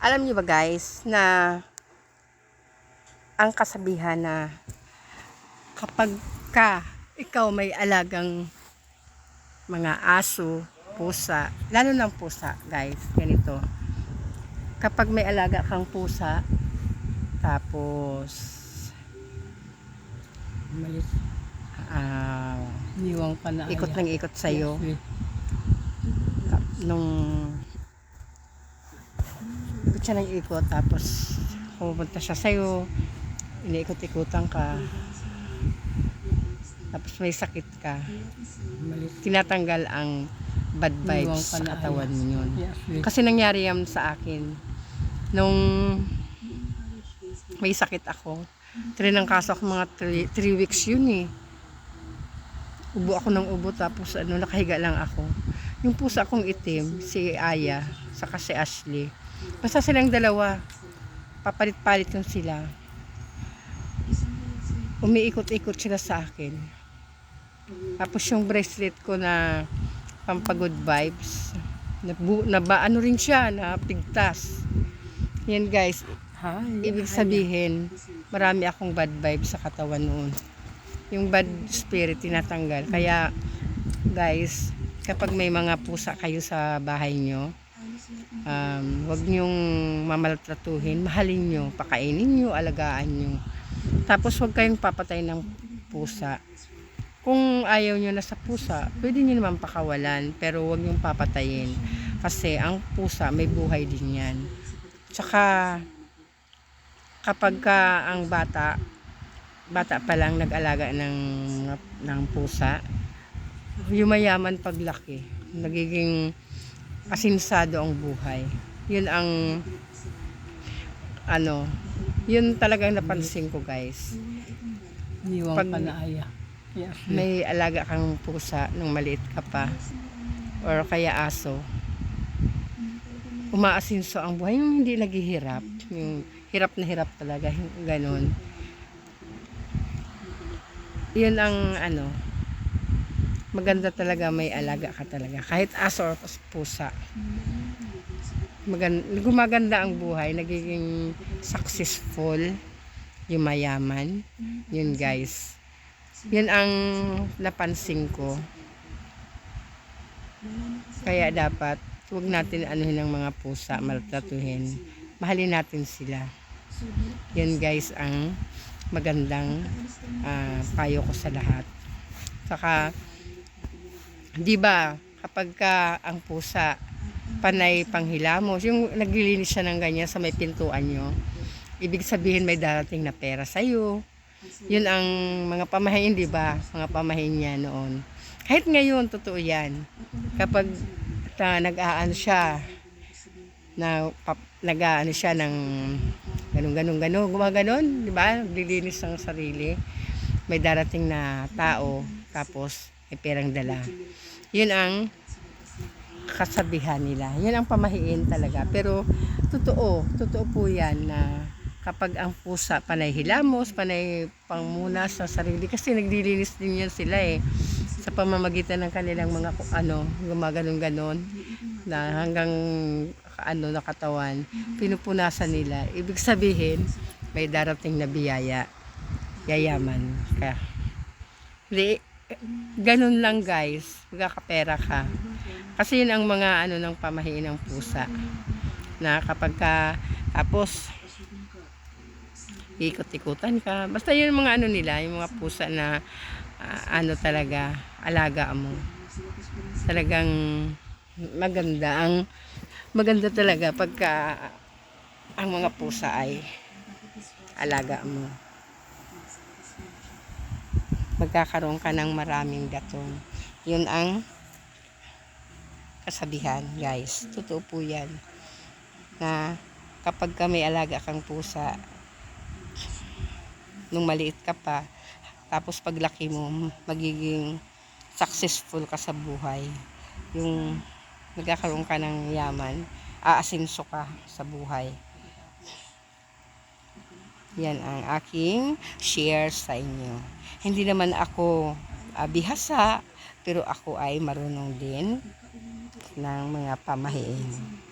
Alam niyo ba guys na ang kasabihan na kapag ka ikaw may alagang mga aso, pusa, lalo ng pusa guys, ganito. Kapag may alaga kang pusa, tapos Malit. ah, Niwang na. ikot ng ikot sa'yo, Yes, nung ikot siya ng ikot tapos pumunta siya sa'yo iniikot-ikutan ka. Tapos may sakit ka. Tinatanggal ang bad vibes sa katawan mo yun. Kasi nangyari yan sa akin. Nung may sakit ako kaso ako mga 3 weeks yun eh. Ubo ako ng ubo tapos ano nakahiga lang ako. Yung pusa kong itim si Aya saka si Ashley basta silang dalawa papalit-palit yung sila. Umiikot-ikot sila sa akin. Tapos yung bracelet ko na pampagood vibes nabu, naba, ano rin siya napigtas yan guys. Ibig sabihin marami akong bad vibes sa katawan noon. Yung bad spirit tinatanggal. Kaya guys kapag may mga pusa kayo sa bahay nyo um, wag nyong mamaltratuhin. Mahalin nyo, pakainin nyo alagaan nyo tapos wag kayong papatay ng pusa. Kung ayaw nyo na sa pusa pwede nyo naman pakawalan pero wag nyong papatayin. Kasi ang pusa may buhay din yan. Tsaka kapag ka ang bata bata pa lang nag-alaga ng ng pusa yumayaman paglaki. Nagiging asinsado ang buhay yun ang ano yun talagang napansin ko guys Niwang Pag- ka na aya. Yes, yes. may alaga kang pusa nung maliit ka pa or kaya aso umaasinso ang buhay yung hindi naghihirap yung hirap na hirap talaga ganon yun ang ano maganda talaga may alaga ka talaga. Kahit aso or pusa. Maganda, gumaganda ang buhay nagiging successful yung mayaman. Yun guys. Yun ang napansin ko. Kaya dapat huwag natin anuhin ng mga pusa maltratuhin. Mahalin natin sila. Yun guys ang magandang ah, payo ko sa lahat. Saka di ba? Kapag ka ang pusa panay panghilamos yung naglilinis siya ng ganyan sa may pintuan nyo ibig sabihin may darating na pera sa'yo. Yun ang mga pamahiin di ba? Mga pamahiin niya noon. Kahit ngayon totoo yan. Kapag ta, nag-aano siya na pap, nag-aano siya ng ganun ganun ganun gumaganon di ba? Naglilinis ng sarili. May darating na tao tapos may perang dala. Yun ang kasabihan nila. Yun ang pamahiin talaga. Pero totoo totoo po yan na kapag ang pusa panay hilamos panay pangmuna sa sarili kasi naglilinis din yan sila eh sa pamamagitan ng kanilang mga ano gumaganon ganon na hanggang ano na katawan pinupunasan nila. Ibig sabihin may darating na biyaya yayaman ka. Hindi ganun lang guys. Magkakapera ka. Kasi yun ang mga ano ng pamahiin ng pusa. Na kapag ka tapos ikot-ikutan ka. Basta yun mga ano nila yung mga pusa na ah, ano talaga alaga mo. Talagang maganda ang maganda talaga pagka ang mga pusa ay alaga mo magkakaroon ka ng maraming gatong yun ang kasabihan guys. Totoo po yan. Na kapag ka may alaga kang pusa nung maliit ka pa tapos paglaki mo magiging successful ka sa buhay. Yung magkakaroon ka ng yaman aasinso ka sa buhay yan ang aking share sa inyo. Hindi naman ako ah, bihasa pero ako ay marunong din ng mga pamahiin